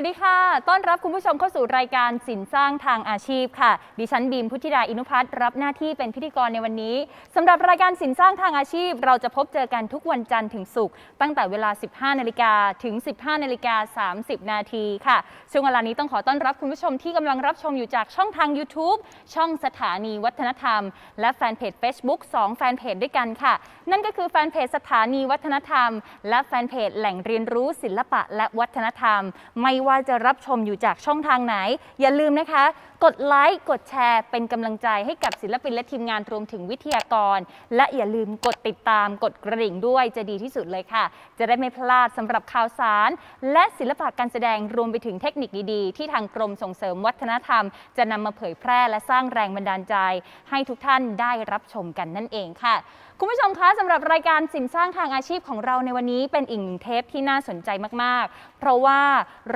สวัสดีค่ะ ต้อนรับคุณผู้ชมเข้าสู่รายการสินสร้างทางอาชีพค่ะ ดิฉันบีมพุทธิดาอินุพัฒน์รับหน้าที่เป็นพิธีกรในวันนี้สำหรับรายการสินสร้างทางอาชีพ เราจะพบเจอกันทุกวันจันทร์ถึงศุกร์ตั้งแต่เวลา 15 นาฬิกาถึง 15 นาฬิกา 30 นาทีค่ะ ช่วงเวลานี้ต้องขอต้อนรับคุณผู้ชมที่กำลังรับชมอยู่จากช่องทาง YouTube ช่องสถานีวัฒนธรรม และแฟนเพจ Facebook 2 แฟนเพจด้วยกันค่ะ นั่นก็คือแฟนเพจสถานีวัฒนธรรม และแฟนเพจแหล่งเรียนรู้ศิลปะและวัฒนธรรมไม่ว่าจะรับชมอยู่จากช่องทางไหน อย่าลืมนะคะ กดไลค์กดแชร์ เป็นกำลังใจให้กับศิลปินและทีมงานรวมถึงวิทยากร และอย่าลืมกดติดตามกดกระดิ่งด้วยจะดีที่สุดเลยค่ะ จะได้ไม่พลาดสำหรับข่าวสาร และศิลปะการแสดงรวมไปถึงเทคนิคดีๆ ที่ทางกรมส่งเสริมวัฒนธรรม จะนำมาเผยแพร่และสร้างแรงบันดาลใจ ให้ทุกท่านได้รับชมกันนั่นเองค่ะ คุณผู้ชมคะสำหรับรายการสินสร้างทางอาชีพของเราในวันนี้เป็นอีกหนึ่งเทปที่น่าสนใจมากๆเพราะว่า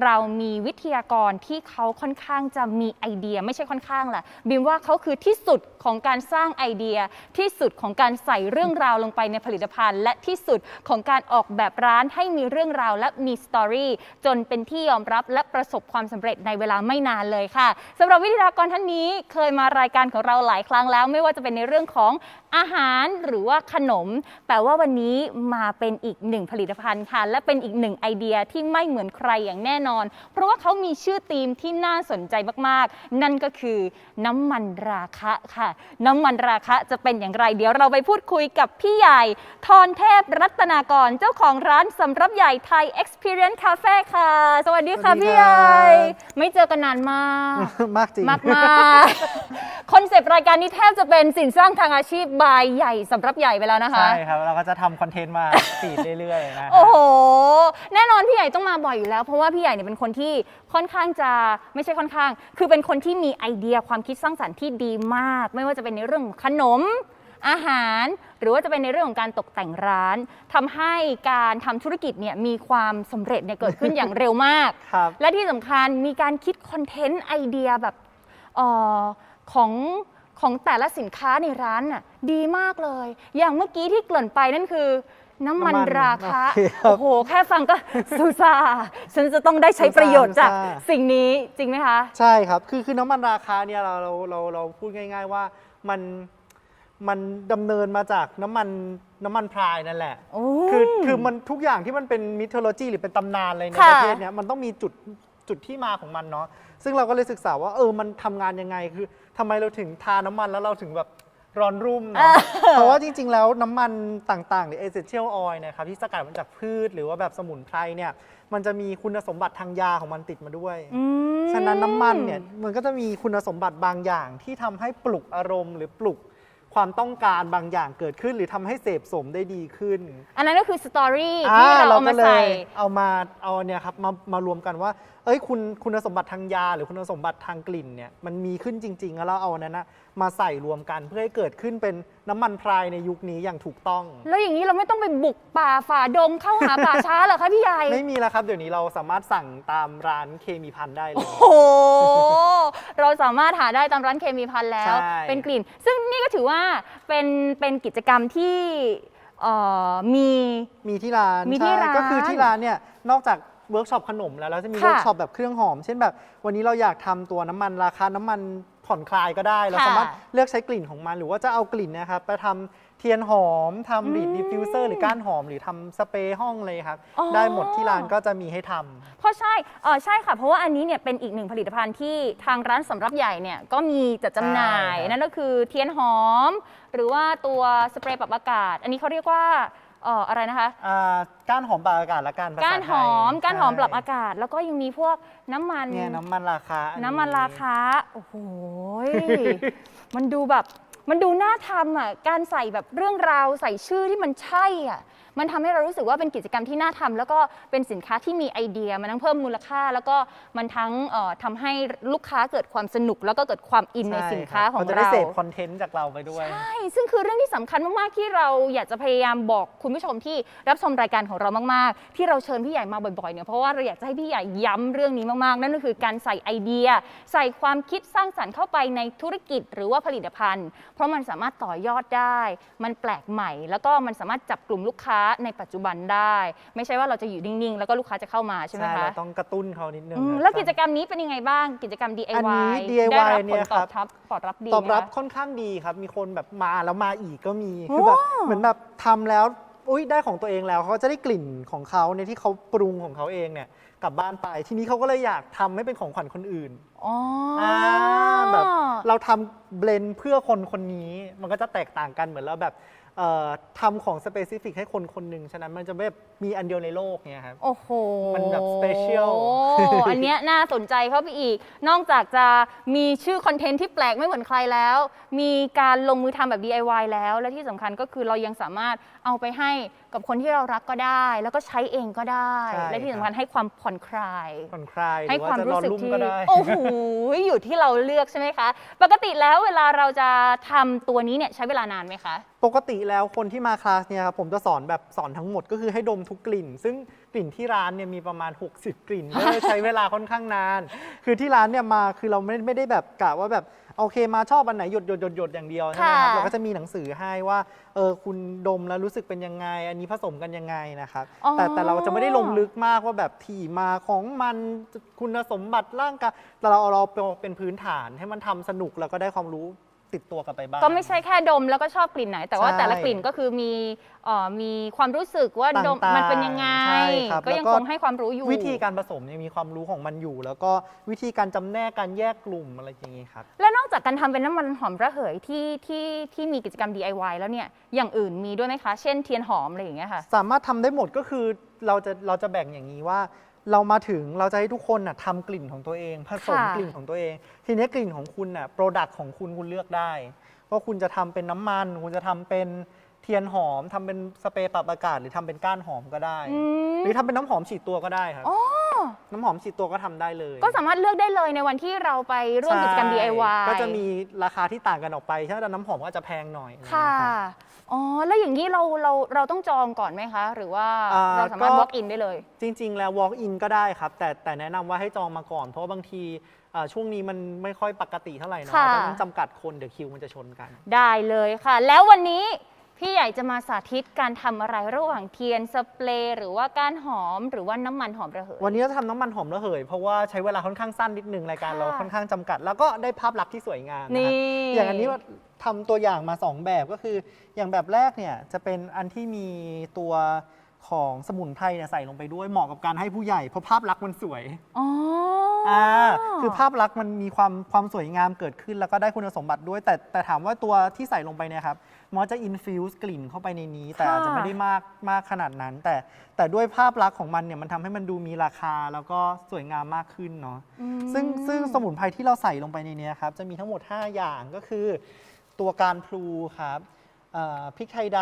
เรามีวิทยากรที่เขาค่อนข้างจะมีไอเดีย ไม่ใช่ค่อนข้างแหละบิมว่าเขาคือที่สุดของการสร้างไอเดีย ที่สุดของการใส่เรื่องราวลงไปในผลิตภัณฑ์ และที่สุดของการออกแบบร้านให้มีเรื่องราวและมีสตอรี่จนเป็นที่ยอมรับและประสบความสำเร็จในเวลาไม่นานเลยค่ะสำหรับวิทยากรท่านนี้เคยมารายการของเราหลายครั้งแล้ว ไม่ว่าจะเป็นในเรื่องของอาหารหรือว่าขนม แต่ว่าวันนี้มาเป็นอีกหนึ่งผลิตภัณฑ์ค่ะและเป็นอีกหนึ่งไอเดียที่ไม่เหมือนใครอย่างแน่นอน เพราะว่าเขามีชื่อธีมที่น่าสนใจมากๆ นั่นก็คือน้ำมันราคะค่ะ น้ำมันราคะจะเป็นอย่างไร เดี๋ยวเราไปพูดคุยกับพี่ใหญ่ทรเทพรัตนากรเจ้าของร้านสำรับใหญ่ไทย Experience Cafe ค่ะ สวัสดีค่ะสวัสดีพี่ใหครัญ่บไม่เจอกันนานมาก มากจริง มากมากๆคอนเซปต์รายการนี้แทบจะเป็นสินสร้างทางอาชีพบายใหญ่สำรับใหญ่ไปแล้วนะคะ ใช่ครับ เราก็จะทำคอนเทนต์มาฟีดเรื่อยๆนะฮะโอ้โห แน่นอนพี่ใหญ่ต้องมาบ่อยอยู่แล้ว เพราะว่าพี่ใหญ่เนี่ยเป็นคนที่ค่อนข้างจะไม่ใช่ค่อนข้าง คือเป็นคนที่มีไอเดียความคิดสร้างสรรค์ที่ดีมาก ไม่ว่าจะเป็นในเรื่องของขนมอาหาร หรือว่าจะเป็นในเรื่องของการตกแต่งร้านทำให้การทำธุรกิจเนี่ยมีความสำเร็จเนี่ยเกิดขึ้นอย่างเร็วมากครับและที่สำคัญมีการคิดคอนเทนต์ไอเดียแบบเออของของแต่ละสินค้าในร้านน่ะดีมากเลย อย่างเมื่อกี้ที่เกริ่นไปนั่นคือ น้ำมันน้ำมันราคะโอเคครับโอ้โห แค่ฟังก็ซูซาฉันจะต้องได้ใช้ประโยชน์จากซูซ่าสิ่งนี้จริงไหมคะ ใช่ครับ คือคือน้ำมันราคาเนี่ยเราเราเราเราพูดง่าย ๆ ว่ามันมันดำเนินมาจากน้ำมันน้ำมันพรายนั่นแหละ โอ้ คือคือมันทุกอย่างที่มันเป็นมิทโลจีหรือเป็นตำนานอะไรในค่ะ ประเทศเนี้ยมันต้องมีจุดจุดที่มาของมันเนาะซึ่งเราก็เลยศึกษาว่าเออมันทำงานยังไงคือทำไมเราถึงทาน้ำมันแล้วเราถึงแบบ ร้อนรุ่มเนาะเพราะว่าจริง ๆ แล้วน้ำมันต่างๆ หรือเอเซนเชียลออยล์นะครับที่สกัดมาจากพืชหรือว่าแบบสมุนไพรเนี่ยมันจะมีคุณสมบัติทางยาของมันติดมาด้วย อืม ฉะนั้นน้ำมันเนี่ยมันก็จะมีคุณสมบัติบางอย่างที่ทำให้ปลุกอารมณ์ หรือปลุกความต้องการบางอย่างเกิดขึ้น หรือทำให้เสพสมได้ดีขึ้นอันนั้นก็คือสตอรี่ที่เราเอามาใส่เอามาเอาเนี่ยครับมามารวมกันว่าเอ้ยคุณคุณสมบัติทางยา หรือคุณสมบัติทางกลิ่นเนี่ยมันมีขึ้นจริง ๆ แล้วเราเอาอันนั้นนะมาใส่รวมกันเพื่อให้เกิดขึ้นเป็นน้ำมันพรายในยุคนี้อย่างถูกต้อง แล้วอย่างนี้เราไม่ต้องไปบุกป่าฝ่าดงเข้าหาป่าช้าเหรอคะพี่ใหญ่ ไม่มีแล้วครับ เดี๋ยวนี้เราสามารถสั่งตามร้านเคมีพันได้เลยโอ้โห เราสามารถหาได้ตามร้านเคมีพันแล้ว ใช่ เป็นกลิ่น ซึ่งนี่ก็ถือว่าเป็นเป็นกิจกรรมที่เอ่อมี มีที่ร้านมีที่ใช่ร้าน ก็คือที่ร้านเนี่ยนอกจาก เวิร์กช็อปขนมแล้ว แล้วจะมีค่ะเวิร์กช็อปแบบเครื่องหอม เช่นแบบ วันนี้เราอยากทำตัวน้ำมันราคาน้ำมันผ่อนคลายก็ได้ เราค่ะสามารถเลือกใช้กลิ่นของมัน หรือว่าจะเอากลิ่นเนะครับไปทำเทียนหอมทำบีดอืมดิฟฟิวเซอร์หรือก้านหอม หรือทำสเปรย์ห้องเลยครับ อ๋อ ได้หมดที่ร้านก็จะมีให้ทำ เพราะใช่เออใช่ค่ะ เพราะว่าอันนี้เนี่ยเป็นอีกหนึ่งผลิตภัณฑ์ที่ทางร้านสำรับใหญ่เนี่ยก็มีจัดจำหน่าย ใช่ครับ นั่นก็คือเทียนหอม หรือว่าตัวสเปรย์ปรับอากาศ อันนี้เขาเรียกว่า เอ่ออะไรนะคะ อ่าก้านหอมปรับอากาศและการภาษาก้านหอมไทยก้านหอมใช่ปรับอากาศ แล้วก็ยังมีพวกน้ำมัน เนี่ยน้ำมันราคาอั น้ำมันราคา โอ้โหมันดูแบบ มันดูน่าทำอะ การใส่แบบเรื่องราวใส่ชื่อที่มันใช่อะ มันทำให้เรารู้สึกว่าเป็นกิจกรรมที่น่าทำแล้วก็เป็นสินค้าที่มีไอเดีย มันทั้งเพิ่มมูลค่า แล้วก็มันทั้งเอ่อทำให้ลูกค้าเกิดความสนุก แล้วก็เกิดความอินในช่สินค้ารับของเขาจะได้เราเสพคอนเทนต์จากเราไปด้วย ใช่ ซึ่งคือเรื่องที่สำคัญมากๆที่เราอยากจะพยายามบอกคุณผู้ชมที่รับชมรายการของเรามาก ๆ ที่เราเชิญพี่ใหญ่มาบ่อยๆเนี่ยเพราะว่าเราอยากจะให้พี่ใหญ่ย้ำเรื่องนี้มาก ๆ นั่นก็คือการใส่ไอเดีย ใส่ความคิดสร้างสรรค์เข้าไปในธุรกิจหรือว่าผลิตภัณฑ์ เพราะมันสามารถต่อยอดได้ มันแปลกใหม่ แล้วก็มันสามารถจับกลุ่มลูกค้าในปัจจุบันได้ ไม่ใช่ว่าเราจะอยู่นิ่งๆ แล้วก็ลูกค้าจะเข้ามาใช่ไหมใช่คะเราต้องกระตุ้นเขานิดนึงอืมครับแล้วกิจกรรมนี้เป็นยังไงบ้าง กิจกรรม DIY อันนี้ DIY ได้รับผเนี่ลยตคอรับบรับตอบรับดีตอบรับไหมคะ ค่อนข้างดีครับ มีคนแบบมาแล้วมาอีกก็มีโอ้คือแบบเหมือนแบบทำแล้วอุ้ยได้ของตัวเองแล้วเขาจะได้กลิ่นของเขาในยที่เขาปรุงของเขาเองเนี่ยกลับบ้านไปทีนี้เขาก็เลยอยากทำให้เป็นของขวัญคนอื่นอ๋อออ่าแบบเราทำเบลนด์เพื่อคนคนนี้มันก็จะแตกต่างกันเหมือนเราแบบเอ่อ ทำของสเปซิฟิกให้คนคนหนึ่งฉะนั้นมันจะแบบมีอันเดียวในโลกเนี่ยครับ โอ้โหมันแบบ special อันเนี้ยน่าสนใจเข้าไปอีก นอกจากจะมีชื่อคอนเทนต์ที่แปลกไม่เหมือนใครแล้ว มีการลงมือทำแบบ DIY แล้ว และที่สำคัญก็คือเรายังสามารถเอาไปให้กับคนที่เรารักก็ได้ แล้วก็ใช้เองก็ได้ ใช่และที่สำคัญให้ความผ่อนคลาย ผ่อนคลายหให้รือความว่าจะรู้นอนสึกรุ่มที่ก็ได้โอ้โห อยู่ที่เราเลือกใช่ไหมคะ ปกติแล้วเวลาเราจะทำตัวนี้เนี่ยใช้เวลานานไหมคะ ปกติแล้วคนที่มาคลาสเนี่ยครับผมจะสอนแบบสอนทั้งหมดก็คือให้ดมทุกกลิ่น ซึ่งกลิ่นที่ร้านเนี่ยมีประมาณ 60 กลิ่น ก็เลยใช้เวลาค่อนข้างนาน คือที่ร้านเนี่ยมาคือเราไม่ไม่ได้แบบกะว่าแบบ โอเคมาชอบอันไหนหยดหยดหยดหยดอย่างเดียวใช่ไหมครับค่ะเราก็จะมีหนังสือให้ว่าเออคุณดมแล้วรู้สึกเป็นยังไง อันนี้ผสมกันยังไงนะครับอ๋อ แต่แต่เราจะไม่ได้ลงลึกมากว่าแบบที่มาของมันคุณสมบัติร่างกายแต่เราเอาเราเป็นพื้นฐานให้มันทำสนุกแล้วก็ได้ความรู้ ติดตัวกลับไปบ้าง ก็ไม่ใช่แค่ดมแล้วก็ชอบกลิ่นไหน แต่ว่าใช่ แต่ละกลิ่นก็คือมีเอ่อมีความรู้สึกว่าดมต่างๆมันเป็นยังไง ใช่ครับก็ยังแล้วก็คงให้ความรู้อยู่ วิธีการผสมยังมีความรู้ของมันอยู่ แล้วก็วิธีการจำแนกการแยกกลุ่มอะไรอย่างนี้ครับ และนอกจากการทำเป็นน้ำมันหอมระเหยที่ที่ที่มีกิจกรรม DIY แล้วเนี่ย อย่างอื่นมีด้วยไหมคะ เช่นเทียนหอมอะไรอย่างเงี้ยค่ะ สามารถทำได้หมดก็คือเราจะเราจะแบ่งอย่างนี้ว่า เรามาถึงเราจะให้ทุกคนน่ะทำกลิ่นของตัวเองผสมค่ะ กลิ่นของตัวเอง ทีนี้กลิ่นของคุณน่ะโปรดักต์ของคุณคุณเลือกได้ว่าคุณจะทำเป็นน้ำมัน คุณจะทำเป็นเทียนหอมทำเป็นสเปรย์ปรับอากาศ หรือทำเป็นก้านหอมก็ได้ อืม หรือทำเป็นน้ำหอมฉีดตัวก็ได้ครับ อ๋อ น้ำหอมฉีดตัวก็ทำได้เลยก็สามารถเลือกได้เลยในวันที่เราไปร่วมกิจกรรม ใช่ DIY ก็จะมีราคาที่ต่างกันออกไปถ้าน้ำหอมก็จะแพงหน่อยค่ะนะครับ อ๋อ แล้วอย่างนี้เราเราเราต้องจองก่อนไหมคะ หรือว่าอ่าเราสามารถ ก็ walk in ได้เลย จริง ๆ แล้ว walk in ก็ได้ครับ แต่แต่แนะนำว่าให้จองมาก่อน เพราะว่าบางทีอ่าช่วงนี้มันไม่ค่อยปกติเท่าไหร่เนาะค่ะจะต้องจำกัดคนเดี๋ยวคิวมันจะชนกัน ได้เลยค่ะ แล้ววันนี้ พี่ใหญ่จะมาสาธิตการทำอะไรระหว่างเทียนสเปรย์หรือว่าก้านหอมหรือว่าน้ำมันหอมระเหย วันนี้เราจะทำน้ำมันหอมระเหย เพราะว่าใช้เวลาค่อนข้างสั้นนิดนึงรายการค่ะ เราค่อนข้างจำกัด แล้วก็ได้ภาพลักษณ์ที่สวยงามนะนี่ครับอย่างอันนี้ว่าทำตัวอย่างมาสองแบบก็คือ อย่างแบบแรกเนี่ยจะเป็นอันที่มีตัวของสมุนไพรเนี่ยใส่ลงไปด้วยเหมาะกับการให้ผู้ใหญ่เพราะภาพลักษณ์มันสวย อ๋อออ่าคือภาพลักษณ์มันมีความความสวยงามเกิดขึ้นแล้วก็ได้คุณสมบัติด้วย แต่แต่ถามว่าตัวที่ใส่ลงไปเนี่ยครับ มันจะอินฟิวส์กลิ่นเข้าไปในนี้ แต่อาจจะไม่ได้มากมากขนาดนั้น แต่แต่ด้วยภาพลักษณ์ของมันเนี่ยมันทำให้มันดูมีราคาแล้วก็สวยงามมากขึ้นเนาะอืมซึ่งซึ่งสมุนไพรที่เราใส่ลงไปในเนี้ยครับจะมีทั้งหมด 5 อย่างก็คือ ตัวการพลูครับเอ่อพริกไทยด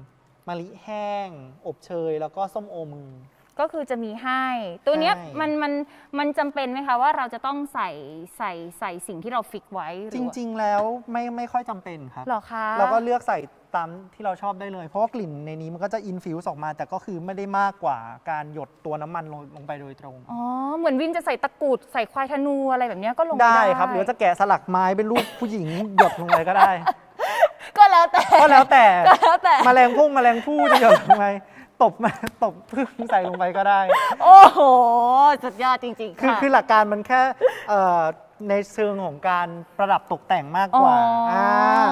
ำมะลิแห้ง อบเชย แล้วก็ส้มโอมือ ก็คือจะมีให้ ตัวเนี้ยใช่มันมันมันจำเป็นไหมคะว่าเราจะต้องใส่ใส่ใส่สิ่งที่เราฟิกไว้หจอว่าริง ๆ แล้วไม่ไม่ค่อยจำเป็นครับเหรอคะเราก็เลือกใส่ตามที่เราชอบได้เลย เพราะว่ากลิ่นในนี้มันก็จะอินฟิวส์ออกมา แต่ก็คือไม่ได้มากกว่าการหยดตัวน้ำมันลงลงไปโดยตรง อ๋อเหมือนวินจะใส่ตะกรุดใส่ควายธนูอะไรแบบเนี้ยก็ลงปได้ครับ หรือว่าจะแกะสลักไม้เป็นรูปผู้หญิง หยดลงไปก็ได้ ก็แล้วแต่ก็แล้วแต่ก็แล้วแต่ แมลงพุ่งแมลงผู้จะหยดลงไป ตบมา ตบพึ่งใส่ลงไปก็ได้ โอ้โห สุดยอดจริงๆคือค่ะ คือหลักการมันแค่เอ่อในเชิงของการประดับตกแต่งมากกว่าอ๋ออ่า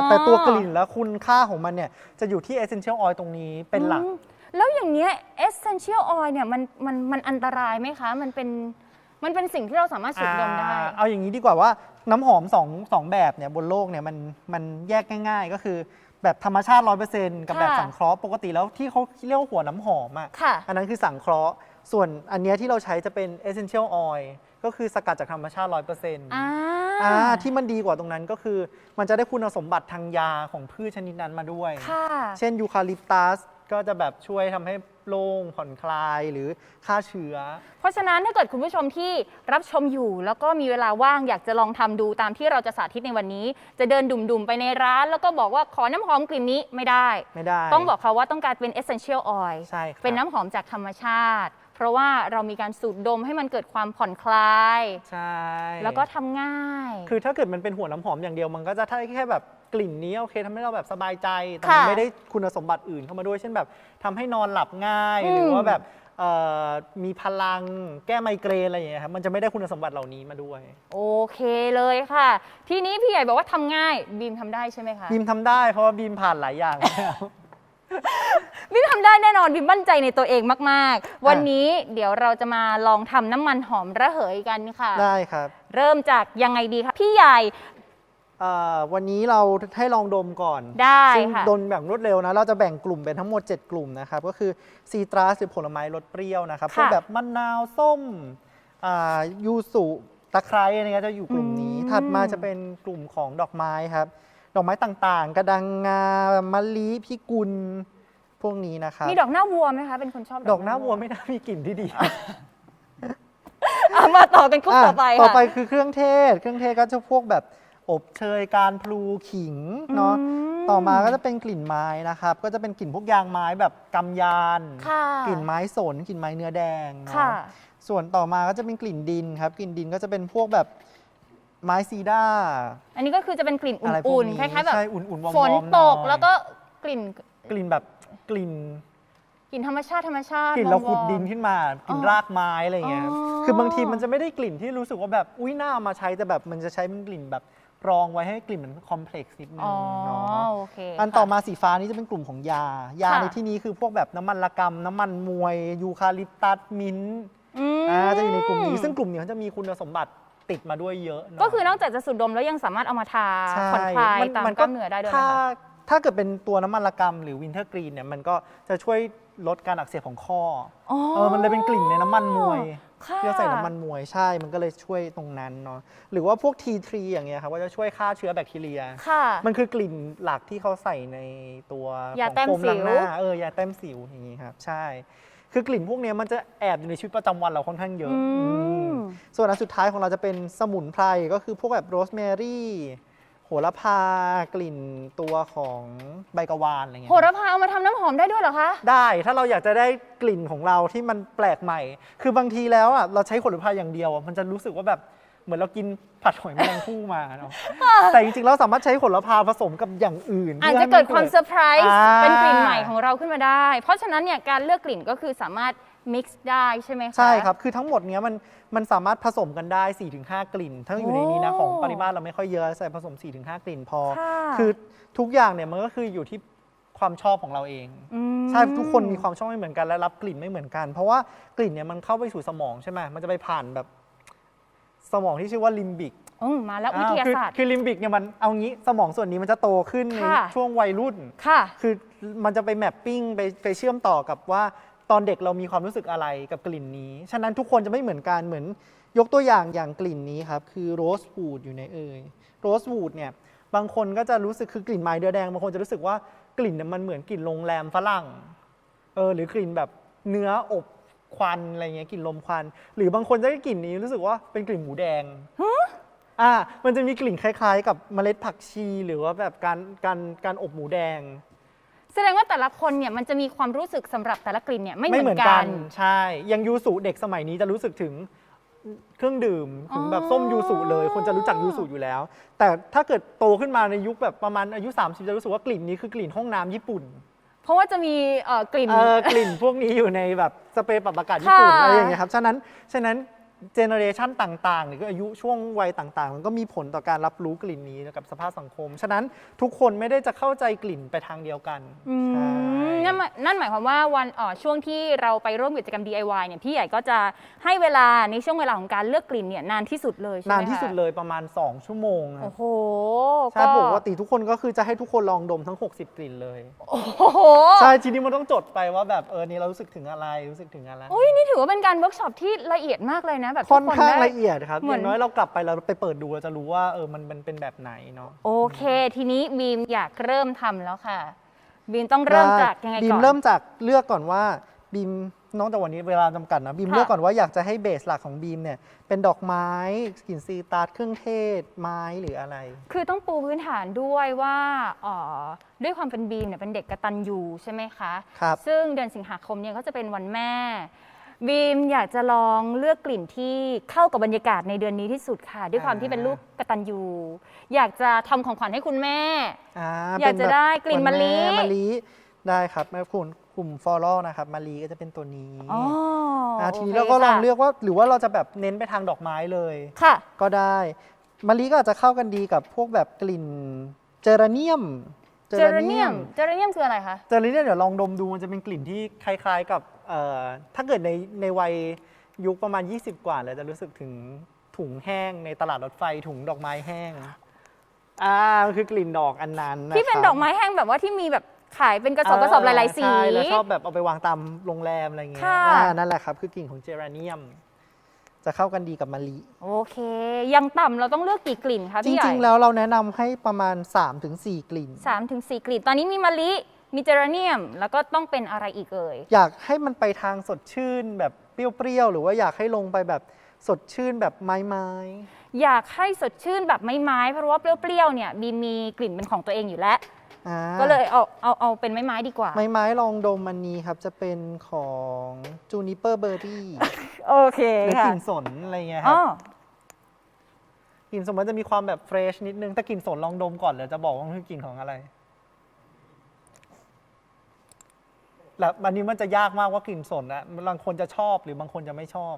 แต่ตัวกลิ่นและคุณค่าของมันเนี่ย จะอยู่ที่ essential oil ตรงนี้เป็นหลัก อืมแล้วอย่างเนี้ย essential oil เนี่ยมันมันมันอันตรายไหมคะ มันเป็น มันเป็นสิ่งที่เราสามารถสูดดมได้ อ่าเอาอย่างนี้ดีกว่าว่าน้ำหอมสองสองแบบเนี่ยบนโลกเนี่ยมันมันแยกง่าย ๆ ก็คือแบบธรรมชาติ100%กับแบบค่ะ สังเคราะห์ปกติแล้วที่เขาเรียกว่าหัวน้ำหอมอะ ค่ะ อันนั้นคือสังเคราะห์ ส่วนอันเนี้ยที่เราใช้จะเป็น essential oil ก็คือสกัดจากธรรมชาติ 100%อ่า อ่าที่มันดีกว่าตรงนั้นก็คือ มันจะได้คุณสมบัติทางยาของพืชชนิดนั้นมาด้วย ค่ะ เช่นยูคาลิปตัส ก็จะแบบช่วยทำให้โล่งผ่อนคลายหรือฆ่าเชื้อ เพราะฉะนั้นถ้าเกิดคุณผู้ชมที่รับชมอยู่ แล้วก็มีเวลาว่างอยากจะลองทำดูตามที่เราจะสาธิตในวันนี้ จะเดินดุ่มๆไปในร้าน แล้วก็บอกว่าขอน้ำหอมกลิ่นนี้ไม่ได้ ไม่ได้ต้องบอกเขาว่าต้องการเป็น essential oil ใช่ครับเป็นน้ำหอมจากธรรมชาติ เพราะว่าเรามีการสูดดมให้มันเกิดความผ่อนคลาย ใช่ แล้วก็ทำง่าย คือถ้าเกิดมันเป็นหัวน้ำหอมอย่างเดียวมันก็จะได้แค่แบบ กลิ่นนี้โอเคทำให้เราแบบสบายใจ แต่มันค่ะไม่ได้คุณสมบัติอื่นเข้ามาด้วย เช่นแบบทำให้นอนหลับง่าย อืม หรือว่าแบบเอ่อมีพลังแก้ไมเกรนอะไรอย่างเงี้ยครับมันจะไม่ได้คุณสมบัติเหล่านี้มาด้วย โอเคเลยค่ะ ทีนี้พี่ใหญ่บอกว่าทำง่ายบีมทำได้ใช่ไหมคะบีมทำได้เพราะว่าบีมผ่านหลายอย่างแล้ว บีมทำได้แน่นอนบีมมั่นใจในตัวเองมาก ๆ วันนี้เดี๋ยวเราจะมาลองทำน้ำมันหอมระเหยกันค่ะ ได้ครับ เริ่มจากยังไงดีคะพี่ใหญ่เอ่อ วันนี้เราให้ลองดมก่อนได้ซึ่งค่ะ ดมแบบรวดเร็วนะ เราจะแบ่งกลุ่มเป็นทั้งหมด 7 กลุ่มนะครับ ก็คือซีตรัสหรือผลไม้รสเปรี้ยวนะครับพวกแบบมะนาวส้มอ่ายูสุตะไคร้อะไรเงี้ยจะอยู่กลุ่มนี้ อืมถัดมาจะเป็นกลุ่มของดอกไม้ครับ ดอกไม้ต่างๆ กระดังงามะลิพิกุลพวกนี้นะครับ มีดอกหน้าวัวไหมคะเป็นคนชอบดอกหน้าวัวไม่น่ามีกลิ่นที่ดีเอามาต่อกันกลุ่มต่อไปะต่อค่ะไปคือเครื่องเทศ เครื่องเทศก็จะพวกแบบ อบเชยการพลูขิงเนาะอืมต่อมาก็จะเป็นกลิ่นไม้นะครับ ก็จะเป็นกลิ่นพวกยางไม้แบบกำยาน ค่ะกลิ่นไม้สนกลิ่นไม้เนื้อแดงเนาะค่ะ ส่วนต่อมาก็จะเป็นกลิ่นดินครับ กลิ่นดินก็จะเป็นพวกแบบไม้ซีด้า อันนี้ก็คือจะเป็นกลิ่นอะไรพวกอุ่นนี้ๆคล้ายๆแบบใช่อุ่นๆวอมๆฝนตกหน่อย แล้วก็กลิ่นกลิ่นแบบกลิ่น กลิ่นธรรมชาติธรรมชาติกลิ่นเราวอมๆขุดดินขึ้นมากลิ่นอ๋อรากไม้อะไรอย่างเงี้ยอ๋อคือบางทีมันจะไม่ได้กลิ่นที่รู้สึกว่าแบบอุ้ยน่าเอามาใช้แต่แบบมันจะใช้เป็นกลิ่นแบบ รองไว้ให้กลิ่นมันคอมเพล็กซ์นิดนึอ๋งอเนาะโอเคอันต่อค่ะมาสีฟ้านี้จะเป็นกลุ่มของยา ยาค่ะในที่นี้คือพวกแบบน้ำมันละกำน้ำมันมวย ยูคาลิปตัสมิ้นท์อืมอ่าจะอยู่ในกลุ่มนี้ซึ่งกลุ่มนี้เขาจะมีคุณสมบัติติดมาด้วยเยอะเนาะก็คือนอกจากจะสูดดมแล้วยังสามารถเอามาทาใช่ผ่อนคลายมันตามมันกล้ามเนื้อได้ด้วยถ้านะคะ ถ้าเกิดเป็นตัวน้ำมันละกำหรือวินเทอร์กรีนเนี่ยมันก็จะช่วยลดการอักเสบของข้อออ๋อเออมันเลยเป็นกลิ่นในน้ำมันมวยค่ะที่เราใส่น้ำมันมวยใช่ มันก็เลยช่วยตรงนั้นเนาะหรือว่าพวกทีทรีอย่างเงี้ยครับว่าจะช่วยฆ่าเชื้อแบคทีเรีย ค่ะ มันคือกลิ่นหลักที่เขาใส่ในตัวยาของแต้มโฟมล้างหน้าสิว เออยาแต้มสิวอย่างงี้ครับใช่ คือกลิ่นพวกเนี้ยมันจะแอบอยู่ในชีวิตประจำวันเราค่อนข้างเยอะอือืม มส่วนอันสุดท้ายของเราจะเป็นสมุนไพรก็คือพวกแบบโรสแมรี่โหระพากลิ่นตัวของใบกะวานอะไรเงี้ย โหระพาเอามาทำน้ำหอมได้ด้วยเหรอคะ ได้ถ้าเราอยากจะได้กลิ่นของเราที่มันแปลกใหม่ คือบางทีแล้วอะเราใช้โหระพาอย่างเดียวอะมันจะรู้สึกว่าแบบเหมือนเรากินผัดหอยแมลงภู่มาเนาะ แต่จริงๆเราสามารถใช้โหระพาผสมกับอย่างอื่นอาจพื่จะให้เกิดความเซอร์ไพรส์อ่า เป็นกลิ่นใหม่ของเราขึ้นมาได้ เพราะฉะนั้นเนี่ยการเลือกกลิ่นก็คือสามารถ mix ได้ใช่ไหมคะ ใช่ครับ คือทั้งหมดเนี้ยมันมันสามารถผสมกันได้ 4-5 กลิ่น ทั้งอยู่ในนี้นะ โอ้ของปริมาตรเราไม่ค่อยเยอะใส่ผสม 4-5 กลิ่นพอ ค่ะคือทุกอย่างเนี่ยมันก็คืออยู่ที่ความชอบของเราเองมใช่ ทุกคนมีความชอบไม่เหมือนกันและรับกลิ่นไม่เหมือนกัน เพราะว่ากลิ่นเนี่ยมันเข้าไปสู่สมองใช่ไหมมันจะไปผ่านแบบสมองที่ชื่อว่าลิมบิก อืมมาแล้ววิทยาศาสตร์คือลิมบิกเนี่ยมันเอางี้สมองส่วนนี้มันจะโตขึ้นในค่ะ ช่วงวัยรุ่น ค่ะ คือมันจะไปแมปปิ้งไปไปเชื่อมต่อกับว่า ตอนเด็กเรามีความรู้สึกอะไรกับกลิ่นนี้ ฉะนั้นทุกคนจะไม่เหมือนกันเหมือนยกตัวอย่างอย่างกลิ่นนี้ครับ คือโรสวูดอยู่ในเอ่ยโรสวูดเนี่ยบางคนก็จะรู้สึกคือกลิ่นไม้เดือแดงบางคนจะรู้สึกว่ากลิ่นเนี่ยมันเหมือนกลิ่นโรงแรมฝรั่งเออหรือกลิ่นแบบเนื้ออบควันอะไรเงี้ยกลิ่นลมควัน หรือบางคนจะได้กลิ่นนี้รู้สึกว่าเป็นกลิ่นหมูแดงอ่ามันจะมีกลิ่นคล้าย ๆ กับเมล็ดผักชีหรือว่าแบบการการการอบหมูแดง แสดงว่าแต่ละคนเนี่ยมันจะมีความรู้สึกสำหรับแต่ละกลิ่นเนี่ยไม่เหมือนกัน ใช่ ยังยูสุเด็กสมัยนี้จะรู้สึกถึงเครื่องดื่มถึงแบบอ๋อส้มยูสุเลย คนจะรู้จักยูสุอยู่แล้ว แต่ถ้าเกิดโตขึ้นมาในยุคแบบประมาณอายุ 30 จะรู้สึกว่ากลิ่นนี้คือกลิ่นห้องน้ำญี่ปุ่น เพราะว่าจะมีเอ่อกลิ่น เออกลิ่นพวกนี้อยู่ในแบบสเปรย์ปรับอากาศญี่ปุ่นค่ะอะไรอย่างเงี้ยครับ ฉะนั้น ฉะนั้น เจเนอเรชันต่างๆ หรือก็อายุช่วงวัยต่างๆ มันก็มีผลต่อการรับรู้กลิ่นนี้กับสภาพสังคม ฉะนั้นทุกคนไม่ได้จะเข้าใจกลิ่นไปทางเดียวกันอืมใช่ นั่นหมายนั่นหมายความว่าวันเอ่อช่วงที่เราไปร่วมกิจกรรม DIY เนี่ยพี่ใหญ่ก็จะให้เวลาในช่วงเวลาของการเลือกกลิ่นเนี่ยนานที่สุดเลยใช่ไหมนานที่สุดคะเลยประมาณ 2 ชั่วโมงครับโอ้โหใช่ก็ปกติทุกคนก็คือจะให้ทุกคนลองดมทั้ง 60 กลิ่นเลย โอ้โหใช่ทีนี้มันต้องจดไปว่าแบบเออนี่เรารู้สึกถึงอะไรรู้สึกถึงอะไร อุ้ยนี่ถือว่าเป็นการเวิร์กช็อปที่ละเอียดมากเลยนะแบบทุค่อกนคนข้างได้ ละเอียดครับเหมืออน ย่างน้อยเรากลับไปเราไปเปิดดูเราจะรู้ว่าเออมันมันเป็นแบบไหนเนาะโอเค ทีนี้บีมอยากเริ่มทำแล้วค่ะ บีมต้องเริ่มจากยังไงบีก่มอน เริ่มจากเลือกก่อนว่าบีมน้องแต่วันนี้เวลาจำกัดนะบีมค่ะ เลือกก่อนว่าอยากจะให้เบสหลักของบีมเนี่ยเป็นดอกไม้กลิ่นซีตาร์เครื่องเทศไม้หรืออะไร คือต้องปูพื้นฐานด้วยว่าเอ่อด้วยความเป็นบีมเนี่ยเป็นเด็กกระตันยูใช่ไหมคะ ครับ ซึ่งเดือนสิงหาคมเนี่ยก็จะเป็นวันแม่ บีมอยากจะลองเลือกกลิ่นที่เข้ากับบรรยากาศในเดือนนี้ที่สุดค่ะ ด้วยความที่เป็นลูกกตัญญู อยากจะทำของขวัญให้คุณแม่ อ่าอยากจะเป็นแบบได้กลิ่นมะลิ วันแมะลิได้ครับแม่คุณกลุ่มฟลอรัลนะครับมะลิก็จะเป็นตัวนี้อ๋ออ่าทีนี้โคเราก็ลองค่ะเลือกว่า หรือว่าเราจะแบบเน้นไปทางดอกไม้เลย ค่ะ ก็ได้มะลิก็อาจจะเข้ากันดีกับพวกแบบกลิ่นเจอราเนียมเจอร์เนียมเจอร์เนียมคืออะไรคะ เจอราเนียมเดี๋ยวลองดมดูมันจะเป็นกลิ่นที่คล้ายๆกับเอ่อ ถ้าเกิดในในวัยยุคประมาณ 20 กว่าเลยจะรู้สึกถึงถุงแห้งในตลาดรถไฟถุงดอกไม้แห้งอ่ามันคือกลิ่นดอกอันนั้นนะที่เป็นครับดอกไม้แห้งแบบว่าที่มีแบบขายเป็นกระสอบกระสอบหลายๆสีใช่แล้วชอบแบบเอาไปวางตามโรงแรมอะไรเงี้ยค่ะอ่านั่นแหละครับ คือกลิ่นของเจอราเนียม จะเข้ากันดีกับมะลิโอเค ยังต่ำเราต้องเลือกกี่กลิ่นคะจพี่ใหญ่ริงๆ แล้วเราแนะนำให้ประมาณ 3-4 กลิ่น สามถึงสี่กลิ่น ตอนนี้มีมะลิ มีเจอร์เนียม แล้วก็ต้องเป็นอะไรอีกเอ่ย อยากให้มันไปทางสดชื่นแบบเปรี้ยวๆ หรือว่าอยากให้ลงไปแบบสดชื่นแบบไม้ไม้อยากให้สดชื่นแบบไม้ๆเพราะว่าเปรี้ยวๆเนี่ยบีมมีกลิ่นเป็นของตัวเองอยู่แล้ว ๆอ่าก็เลยเอาเอาเอาเป็นไม้ๆดีกว่า ไม้ไม้ลองดมมันนี้ครับ จะเป็นของจูนิเปอร์เบอร์รี่โอเคหรือค่ะกลิ่นสนอะไรเงี้ยคอ๋รัอบกลิ่นสนมันจะมีความแบบเฟรชนิดนึงแต่กลิ่นสนลองดมก่อนเลยจะบอกว่ามันคือกลิ่นของอะไร แล้วอันนี้มันจะยากมากว่ากลิ่นสนนะบางคนจะชอบหรือบางคนจะไม่ชอบ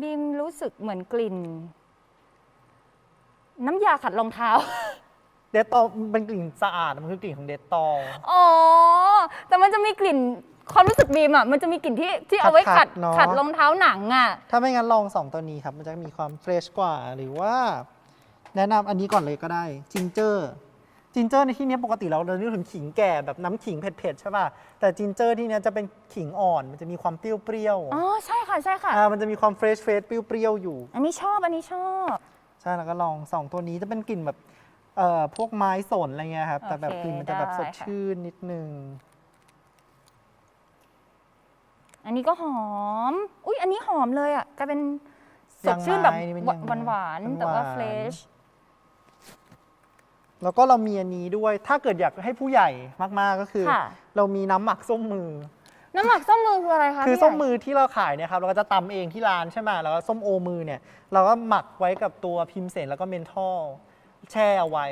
บีมรู้สึกเหมือนกลิ่น น้ำยาขัดรองเท้า เดตตอลเป็นกลิ่นสะอาดมันคือกลิ่นของเดตตอล อ๋อ แต่มันจะมีกลิ่นความรู้สึกบีมอะ มันจะมีกลิ่นที่ที่เอาไว้ขัขัดดๆเนอะ ขัดรองเท้าหนังอะ ถ้าไม่งั้นลองสองตัวนี้ครับ มันจะมีความเฟรชกว่า หรือว่า แนะนำอันนี้ก่อนเลยก็ได้จิงเจอร์ จิงเจอร์ในที่นี้ปกติเราเรานึกถึงขิงแก่แบบน้ำขิงเผ็ดๆใช่ป่ะ แต่จิงเจอร์ที่เนี้ยจะเป็นขิงอ่อน มันจะมีความเปรี้ยวอ๋อใช่ค่ะใช่ค่ะๆอ่ามันจะมีความเฟรชเฟรชเปรี้ยวๆอยู่ อันนี้ชอบอันนี้ชอบ ใช่แล้วก็ลองสองตัวนี้จะเป็นกลิ่นแบบเอ่อพวกไม้สนอะไรเงี้ยครับแต่แบบโอเคกลิ่นมันจะแบบได้สดค่ะ ชื่นนิดนึง อันนี้ก็หอม อุ้ยอันนี้หอมเลยอะกลายเป็นสดชื่นแบบยางไม้นี่เป็นหวยางไม้านหวานๆแต่ว่าหวานๆเฟรช แล้วก็เรามีอันนี้ด้วย ถ้าเกิดอยากให้ผู้ใหญ่มากๆก็คือ ค่ะ เรามีน้ำหมักส้มมือ น้ำหมักส้มมือคืออะไรคะคือพี่ส้มใหญ่มือที่เราขายเนี่ยครับเราก็จะตำเองที่ร้านใช่ไหมแล้วก็ส้มโอมือเนี่ย เราก็หมักไว้กับตัวพิมเสนแล้วก็เมนทอลแช่เอาไว้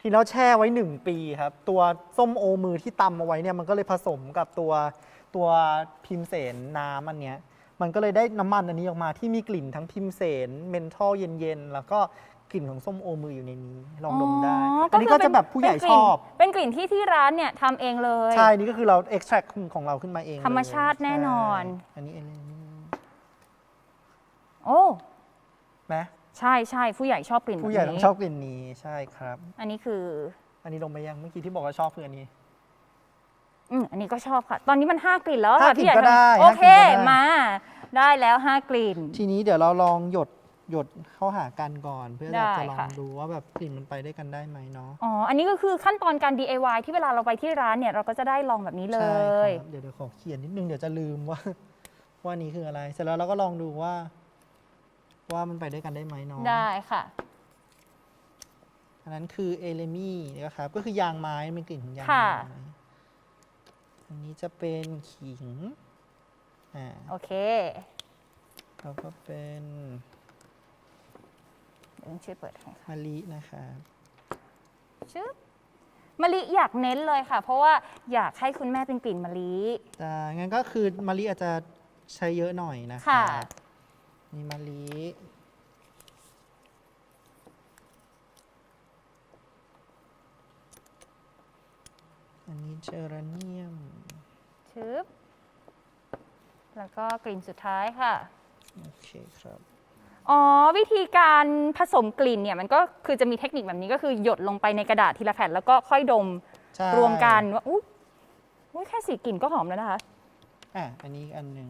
ทีนี้เราแช่ไว้ 1 ปีครับ ตัวส้มโอมือที่ตำเอาไว้เนี่ยมันก็เลยผสมกับตัวตัวพิมเสนน้ำอันเนี้ยมันก็เลยได้น้ำมันอันนี้ออกมาที่มีกลิ่นทั้งพิมเสนเมนทอลเย็นๆแล้วก็ กลิ่นของส้มโอมืออยู่ในนี้ ลองดมได้ อันนี้ก็จะแบบผู้ใหญ่เป็นกชลิ่นอบ เป็นกลิ่นที่ที่ร้านเนี่ยทำเองเลยใช่ นี่ก็คือเรา extract ของเราขึ้นมาเองเลยธรรมชาติแน่นอนใช่อันนี้เอเลนี่โอ้ไหมใช่ใช่ผู้ใหญ่ชอบกลิ่นผู้ใหญ่แบบต้องนี้ชอบกลิ่นนี้ใช่ครับ อันนี้คือ อันนี้ดมไปยังเมื่อกี้ที่บอกว่าชอบคืออันนี้อืมอันนี้ก็ชอบค่ะ ตอนนี้มันห้ากลิ่นแล้วห้าค่ะกลิ่นพี่ใหญ่ก็ได้โอเคห้ากลิ่นก็ได้มา ได้แล้วห้ากลิ่น ทีนี้เดี๋ยวเราลองหยด หยดเข้าหากันก่อน เพื่อได้จะลองค่ะ ดูว่าแบบกลิ่นมันไปได้วยกันได้ไหมเนาะอ๋อ อันนี้ก็คือขั้นตอนการ DIY ที่เวลาเราไปที่ร้านเนี่ย เราก็จะได้ลองแบบนี้เลใช่ย ครับเดี๋ยวเดี๋ยวขอเขียนนิดนึงเดี๋ยวจะลืมว่า ว่านี้คืออะไร เสร็จแล้วเราก็ลองดูว่า ว่ามันไปได้วยกันได้ไหมเนาะได้ค่ะ อันนั้นคือเอเลมี่นะครับก็คือยางไม้เป็นกลิ่นของยางค่ะไม้อันนี้จะเป็นขิงอ่า โอเค แล้วก็เป็น เดี๋ยวช่วยเปิดให้ค่ะมะลินะครับชึบมะลิอยากเน้นเลยค่ะ เพราะว่าอยากให้คุณแม่เป็นกลิ่นมะลิแต่งั้นก็คือมะลิอาจจะใช้เยอะหน่อยนะครัค่ะ บนี่มะลิอันนี้เจอราเนียม ชึบแล้วก็กลิ่นสุดท้ายค่ะ โอเคครับ อ๋อวิธีการผสมกลิ่นเนี่ยมันก็คือจะมีเทคนิคแบบนี้ก็คือหยดลงไปในกระดาษทีละแผ่นแล้วก็ค่อยดมใช่รวมกันว่าอุ๊ยอุ๊ยแค่สีกลิ่นก็หอมแล้วนะคะ อะอันนี้อีกอันหนึ่ง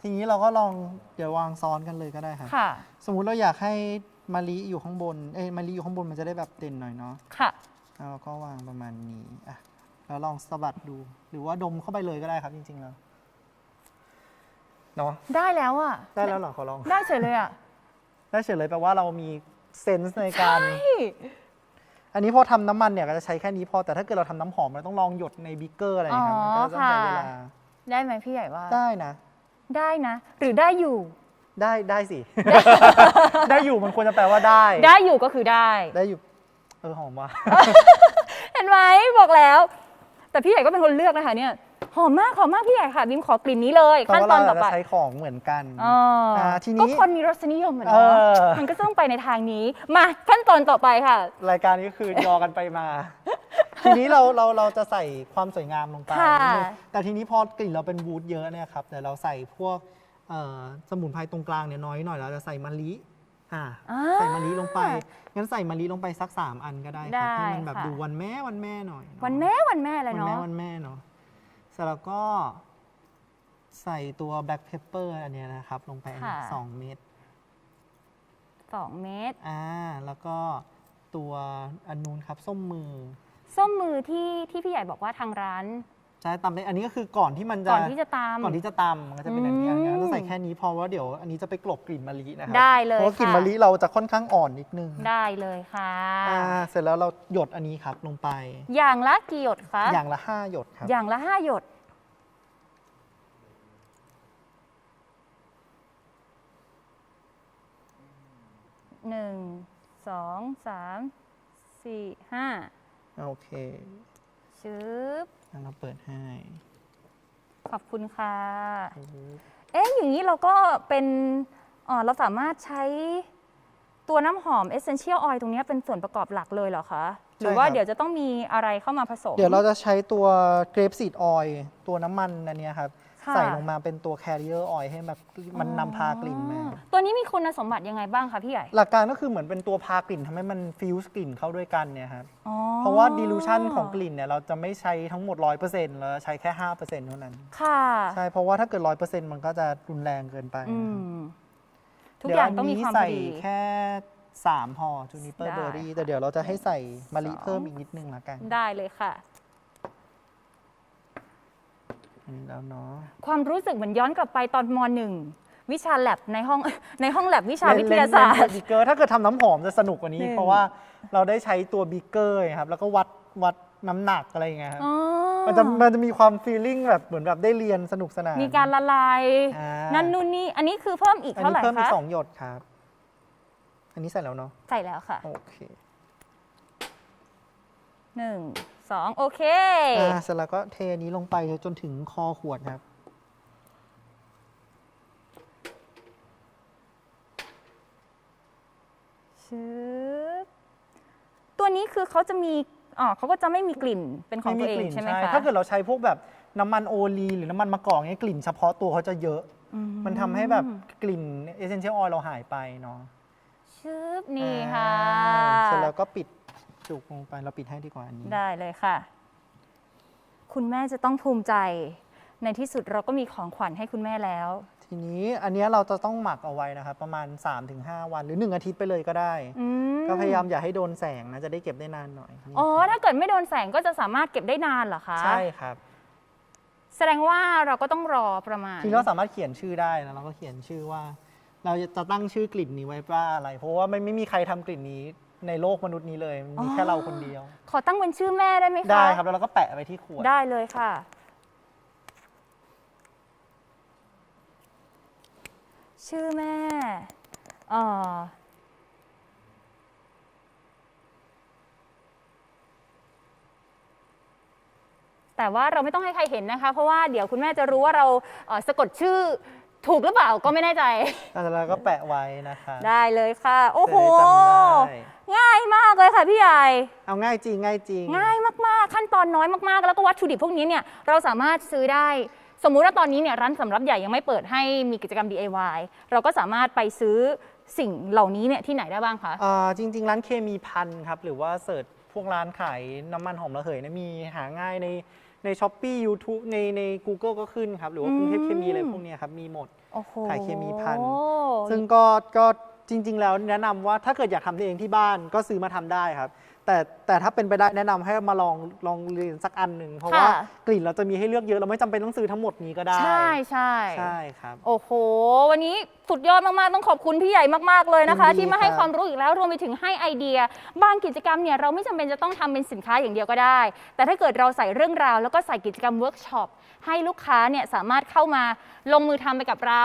ทีนี้เราก็ลองเดี๋ยววางซ้อนกันเลยก็ได้ครับค่ะ สมมุติเราอยากให้มะลิอยู่ข้างบน เอ้ยมะลิอยู่ข้างบนมันจะได้แบบเด่นหน่อยเนาะค่ะ แล้วเราก็วางประมาณนี้อะแล้วลองสะบัดดู หรือว่าดมเข้าไปเลยก็ได้ครับจริงๆแล้วเนาะได้แล้วอะ ได้แล้วเหรอขอลอง ได้เฉยเลยอะ ได้เฉยเลยแปลว่าเรามีเซนส์ในการอันนี้พอทำน้ำมันเนี่ยก็จะใช้แค่นี้พอแต่ถ้าเกิดเราทำน้ำหอมเราต้องลองหยดในบิ๊กเกอร์อะไรอย่างเงี้ยครับมันก็ต้องใช้เวลาได้ไหมพี่ใหญ่ว่า ได้นะ ได้นะ หรือได้อยู่ ได้ได้สิ ได้อยู่มันควรจะแปลว่าได้ ได้อยู่ก็คือได้ ได้อยู่ เออหอมว่ะ เห็นไหมบอกแล้ว แต่พี่ใหญ่ก็เป็นคนเลือกนะคะเนี่ย หอมมากหอมมากพี่ใหญ่ค่ะบิมขอกลิ่นนี้เลยเพราะขั้นว่าตอนเราต่อไปจะใช้ของเหมือนกันอ๋ออาทีนี้ก็คนมีรสนิยมเหมือนเอกันอมันก็ต้องไปในทางนี้ มาขั้นตอนต่อไปค่ะ รายการนี้คือยอกันไปมา ทีนี้เราเราเราจะใส่ความสวยงามลงไปค่ะนิดนึงแต่ทีนี้พอกลิ่นเราเป็นวูดเยอะเนี่ยครับแต่เราใส่พวกเอ่อสมุนไพรตรงกลางเนี่ยน้อยหน่อยเราจะใส่มะลิอ่าอ่าใส่มะลิลงไป งั้นใส่มะลิลงไปสักสามอันก็ได้ครับได้ให้มันแบบค่ะดูวันแม่วันแม่หน่อยเอะวันแม่วันแม่เลยวันเนาะแม่วันแม่เนาะ เสร็จแล้วก็ใส่ตัว black pepper อันเนี้ยนะครับ ลงไปอันนี้สองเม็ดสองเมตรอ่าแล้วก็ตัวอันนู้นครับ ส้มมือ ส้มมือที่ที่พี่ใหญ่บอกว่าทางร้าน ใช่ตำได้อันนี้ก็คือก่อนที่มันจะก่อนที่จะตามก่อนที่จะตำมันก็จะเป็นอันนี้อืมอันนี้เราใส่แค่นี้เพอว่าเดี๋ยวอันนี้จะไปกลบกลิ่นมะลินะครัได้เลยเพราะว่ากลิ่นค่ะมะลิเราจะค่อนข้างอ่อนนิดนึงได้เลยค่ะอ่าเสร็จแล้วเราหยดอันนี้ครับลงไป อย่างละกี่หยดคะอย่างละห้าหยดครับอย่างละห้าหยดหนึ่งสองสามสี่ห้าโอเค ชึบงั้นเราเปิดให้ขอบคุณค่ะ เอ๊ะ อย่างนี้เราก็เป็นเอ่อเราสามารถใช้ตัวน้ำหอม Essential Oil ตรงเนี้ยเป็นส่วนประกอบหลักเลยเหรอคะ หรือว่าใช่ครับเดี๋ยวจะต้องมีอะไรเข้ามาผสม เดี๋ยวเราจะใช้ตัวเกรปซีดออยตัวน้ำมันอันเนี้ยครับ ค่ะ ใส่ลงมาเป็นตัวแคริเออร์ออยให้แบบมันนำพากลิ่นมา อ๋อตัวนี้มีคุณสมบัติยังไงบ้างคะพี่ใหญ่หลักการก็คือเหมือนเป็นตัวพากลิ่นทำให้มันฟิวส์กลิ่นเข้าด้วยกันเนี่ยครับ อ๋อเพราะว่าดิลูชันของกลิ่นเนี่ยเราจะไม่ใช้ทั้งหมด 100%เราจะใช้แค่ 5%เท่านั้น ค่ะใช่ เพราะว่าถ้าเกิด 100%มันก็จะรุนแรงเกินไปอืนะครับมทุกอย่างต้องมีความพอเดี๋ยดีนนี้ใส่แค่ 3ห่อจูนิเปอร์ได้เบอร์รี่ แต่เดี๋ยวเราจะให้ใส่มะลิสอง เพิ่มอีกนิดนึงละกัน ได้เลยค่ะ อันนี้ แล้วเนาะความรู้สึกเหมือนย้อนกลับไปตอนมหนึ่งวิชาแลบในห้องในห้องแลบวิชาวิทยาศาสตร์บิเกอร์ถ้าเกิดทำน้ำหอมจะสนุกกว่านี้หนึ่งเพราะว่าเราได้ใช้ตัวบิเกอร์ครับแล้วก็วัดวัดน้ำหนักอะไรอย่างเงี้ยครับอ๋อมันจะมันจะมีความฟีลลิ่งแบบเหมือนแบบได้เรียนสนุกสนาน มีการละลายอ่านั่นนู่นนี่ อันนี้คือเพิ่มอีกอันเท่านี้ไหร่เพิ่มอีคะกสองหยดครับ อันนี้ใส่แล้วเนาะ ใส่แล้วค่ะ โอเคหนึ่งสองโอเค อ่าเสร็จแล้วก็เทอันนี้ลงไปจนถึงคอขวดครับ ชึบตัวนี้คือเขาจะมีอ๋อเขาก็จะไม่มีกลิ่นเป็นของตัวเองใช่ไหมคะถ้าเกิดเราใช้พวกแบบน้ำมันโอลีหรือน้ำมันมะกอกเนี่ยกลิ่นเฉพาะตัวเขาจะเยอะ อืมันทำให้แบบกลิ่นเอเซนเชียลออยล์เราหายไปเนาะชึบนี่ค่ะอ่าเสร็จแล้วก็ปิด จุกลงไปเราปิดให้ดีกว่าอันนี้ ได้เลยค่ะ คุณแม่จะต้องภูมิใจ ในที่สุดเราก็มีของขวัญให้คุณแม่แล้ว ทีนี้อันเนี้ยเราจะต้องหมักเอาไว้นะครับ ประมาณ 3-5 วันหรือ 1 อาทิตย์ไปเลยก็ได้ อืมก็พยายามอย่าให้โดนแสงนะจะได้เก็บได้นานหน่อยอ๋อ ถ้าเกิดไม่โดนแสงก็จะสามารถเก็บได้นานเหรอคะใช่ครับ แสดงว่าเราก็ต้องรอประมาณ ทีนี้เราสามารถเขียนชื่อได้นะเราก็เขียนชื่อว่า เราจะตั้งชื่อกลิ่นนี้ไว้ว่าอะไร เพราะว่าไม่ไม่มีใครทำกลิ่นนี้ ในโลกมนุษย์นี้เลยมีแค่เราคนเดียว ขอตั้งเป็นชื่อแม่ได้ไหมคะได้ครับแล้วเราก็แปะไว้ที่ขวดได้เลยค่ะ ชื่อแม่เอ่อแต่ว่าเราไม่ต้องให้ใครเห็นนะคะ เพราะว่าเดี๋ยวคุณแม่จะรู้ว่าเราเอ่อสะกดชื่อถูกหรือเปล่าก็ไม่แน่ใจ แล้วเราก็แปะไว้นะคะได้เลยค่ะ โอ้โห จะได้จำได้ ง่ายมากเลยค่ะพี่ใหญ่ เอาง่ายจริงง่ายจริง ง่ายมากๆ ขั้นตอนน้อยมากๆ แล้วก็วัตถุดิบพวกนี้เนี่ยเราสามารถซื้อได้ สมมุติว่าตอนนี้เนี่ยร้านสำรับใหญ่ยังไม่เปิดให้มีกิจกรรม DIY เราก็สามารถไปซื้อสิ่งเหล่านี้เนี่ยที่ไหนได้บ้างคะ อ่าจริง ๆ ร้านเคมีพันครับ หรือว่าเสิร์ชพวกร้านขายน้ำมันหอมระเหยเนะมีหาง่ายในในช้อปปี้ยูทูบในใน Google ก็ขึ้นครับ หรือว่ากรุงเทพเคมีอะไรพวกเนี้ยครับ มีหมด โอ้โหขายเคมีพันซึ่งก็ก็ จริง ๆ แล้วแนะนำว่าถ้าเกิดอยากทำเองที่บ้านก็ซื้อมาทำได้ครับ แต่แต่ถ้าเป็นไปได้แนะนำให้มาลองลองเรียนสักอันหนึ่งเพราะว่าค่ะ กลิ่นเราจะมีให้เลือกเยอะเราไม่จำเป็นต้องซื้อทั้งหมดนี้ก็ได้ใช่ใช่ ใช่ครับ โอ้โห วันนี้สุดยอดมาก ๆ ต้องขอบคุณพี่ใหญ่มาก ๆ เลยนะคะ ยินดีที่มาให้ครับ ความรู้อีกแล้วรวมไปถึงให้ไอเดีย บางกิจกรรมเนี่ยเราไม่จำเป็นจะต้องทำเป็นสินค้าอย่างเดียวก็ได้ แต่ถ้าเกิดเราใส่เรื่องราว แล้วก็ใส่กิจกรรมเวิร์กช็อปให้ลูกค้าเนี่ยสามารถเข้ามาลงมือทำไปกับเรา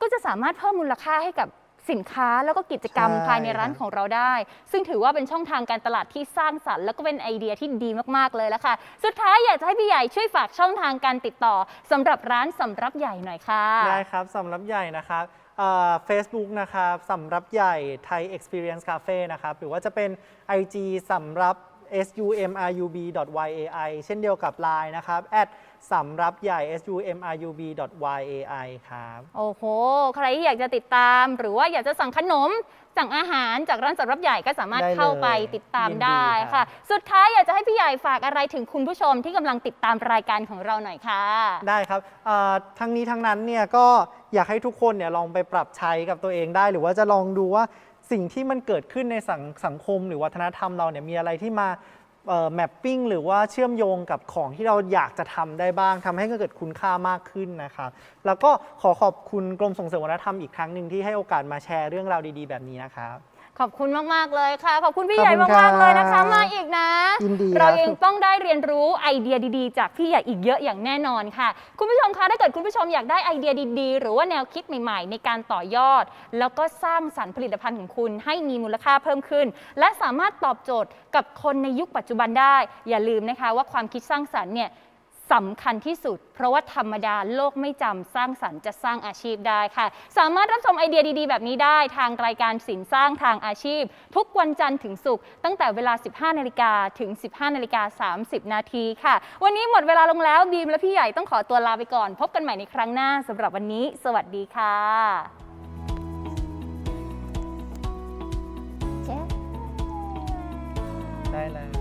ก็จะสามารถเพิ่มมูลค่าให้กับ สินค้าแล้วก็กิจกรรมใช่ ภายในร้านครับของเราได้ ซึ่งถือว่าเป็นช่องทางการตลาดที่สร้างสรรค์แล้วก็เป็นไอเดียที่ดีมากๆเลยละค่ะ สุดท้ายอยากจะให้พี่ใหญ่ช่วยฝากช่องทางการติดต่อสำหรับร้านสำรับใหญ่หน่อยค่ะ ได้ครับสำหรับใหญ่นะครับเฟซบุ๊กนะครับสำรับใหญ่ไทย Experience Cafe นะครับหรือว่าจะเป็น IG สำรับ sumrub yai เช่นเดียวกับ Line นะครับแอด สำรับใหญ่ sumrub yai ครับโอ้โห ใครที่อยากจะติดตาม หรือว่าอยากจะสั่งขนม สั่งอาหารจากร้านสำรับใหญ่ก็สามารถได้เลยเข้าไปติดตามยินดีได้ครัค่ะบสุดท้ายอยากจะให้พี่ใหญ่ฝากอะไรถึงคุณผู้ชมที่กำลังติดตามรายการของเราหน่อยค่ะ ได้ครับเอ่อทั้งนี้ทั้งนั้นเนี่ยก็อยากให้ทุกคนเนี่ยลองไปปรับใช้กับตัวเองได้ หรือว่าจะลองดูว่าสิ่งที่มันเกิดขึ้นในสังสังคม หรือวัฒนธรรมเราเนี่ยมีอะไรที่มา แมปปิ้งหรือว่าเชื่อมโยงกับของที่เราอยากจะทำได้บ้างทำให้เกิดคุณค่ามากขึ้นนะครับ แล้วก็ขอขอบคุณกรมส่งเสริมวัฒนธรรมอีกครั้งหนึ่งที่ให้โอกาสมาแชร์เรื่องราวดีๆ แบบนี้นะครับ ขอบคุณมาก ๆ เลยค่ะ ขอบคุณพี่ขอบใหญ่คุณมาก ๆ เลยนะคะ ครับมาอีกนะ ยินดีเราครับเองต้องได้เรียนรู้ไอเดียดีๆ จากพี่ใหญ่อีกเยอะอย่างแน่นอนค่ะ คุณผู้ชมคะถ้าเกิดคุณผู้ชมอยากได้ไอเดียดีๆ หรือว่าแนวคิดใหม่ ๆ ในการต่อยอด แล้วก็สร้างสรรค์ผลิตภัณฑ์ของคุณให้มีมูลค่าเพิ่มขึ้น และสามารถตอบโจทย์กับคนในยุคปัจจุบันได้ อย่าลืมนะคะว่าความคิดสร้างสรรค์เนี่ย สำคัญที่สุด เพราะว่าธรรมดาโลกไม่จำสร้างสรรค์จะสร้างอาชีพได้ค่ะ สามารถรับชมไอเดียดีๆ แบบนี้ได้ทางรายการสินสร้างทางอาชีพ ทุกวันจันทร์ถึงศุกร์ตั้งแต่เวลา 15นาฬิกาถึง 15นาฬิกา30 นาทีค่ะ วันนี้หมดเวลาลงแล้วบีมและพี่ใหญ่ต้องขอตัวลาไปก่อน พบกันใหม่ในครั้งหน้าสำหรับวันนี้ สวัสดีค่ะได้เลย